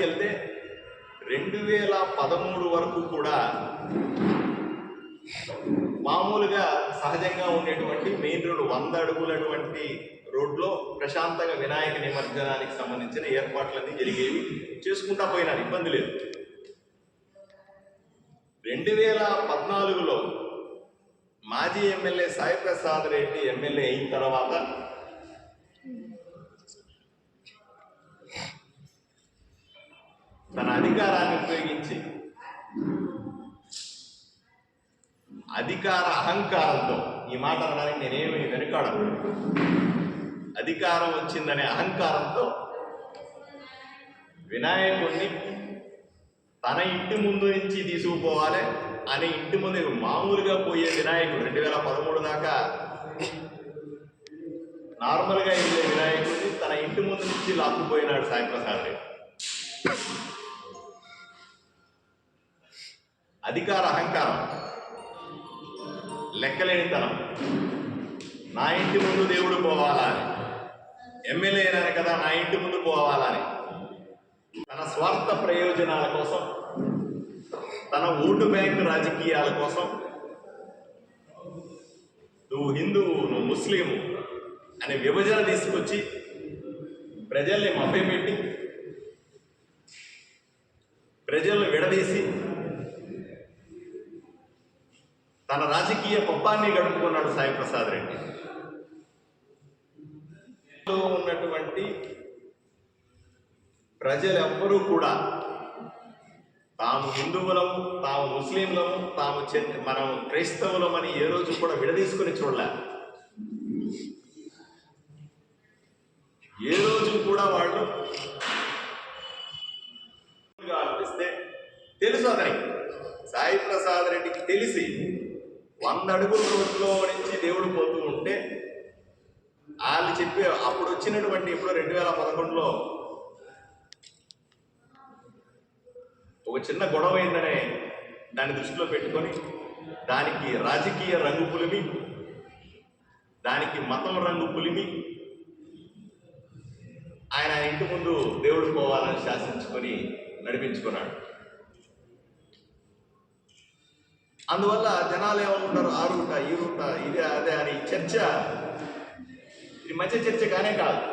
వెనక్కి రెండు వేల పదమూడు వరకు కూడా మామూలుగా సహజంగా ఉండేటువంటి మెయిన్ రోడ్ వంద అడుగులటువంటి రోడ్లో ప్రశాంతంగా వినాయక నిమజ్జనానికి సంబంధించిన ఏర్పాట్లన్నీ జరిగేవి. చేసుకుంటా పోయినారు ఇబ్బంది లేదు. రెండు వేల పద్నాలుగులో మాజీ ఎమ్మెల్యే సాయి ప్రసాద్ రెడ్డి ఎమ్మెల్యే అయిన తర్వాత తన అధికారాన్ని ఉపయోగించి అధికార అహంకారంతో ఈ మాట అనడానికి నేనేమి వెనుకాడను. అధికారం వచ్చిందనే అహంకారంతో వినాయకుడిని తన ఇంటి ముందు నుంచి తీసుకుపోవాలి అని ఇంటి ముందు మామూలుగా పోయే వినాయకుడు రెండు వేల పదమూడు దాకా నార్మల్గా వెళ్ళే వినాయకుడిని తన ఇంటి ముందు నుంచి లాక్కుపోయినాడు సాయి ప్రసాద్ రెడ్డి. అధికార అహంకారం. లెక్కలేనితనం. నా ఇంటి ముందు దేవుడు పోవాలని. ఎమ్మెల్యే అయినాను కదా నా ఇంటి ముందు పోవాలని. తన స్వార్థ ప్రయోజనాల కోసం తన ఓటు బ్యాంకు రాజకీయాల కోసం. నువ్వు హిందువు నువ్వు ముస్లిము అనే విభజన తీసుకొచ్చి ప్రజల్ని మభ్యపెట్టి ప్రజలను విడదీసి తన రాజకీయ పప్పాన్ని గడుపుకున్నాడు సాయి ప్రసాద్ రెడ్డి. ఉన్నటువంటి ప్రజలెవ్వరూ కూడా తాము హిందువులము తాము ముస్లింలము తాము మనం క్రైస్తవులమని ఏ రోజు కూడా విడదీసుకుని చూడలే. ఏ రోజు కూడా వాళ్ళు అనిపిస్తే తెలుసు అతనికి. సాయి ప్రసాద్ రెడ్డికి తెలిసి వంద అడుగుల రోడ్లో నుంచి దేవుడు పోతూ ఉంటే వాళ్ళు చెప్పి అప్పుడు వచ్చినటువంటి ఇప్పుడు రెండు వేల పదకొండులో ఒక చిన్న గొడవ అయిందనే దాన్ని దృష్టిలో పెట్టుకొని దానికి రాజకీయ రంగు పులిమి దానికి మతం రంగు పులిమి ఆయన ఇంటి ముందు దేవుడు పోవాలని శాసించుకొని నడిపించుకున్నాడు. అందువల్ల జనాలు ఏమనుకుంటారు? ఆ రూట ఈ రూట ఇదే అదే అని చర్చ. ఇది మంచి చర్చ కానే కాదు.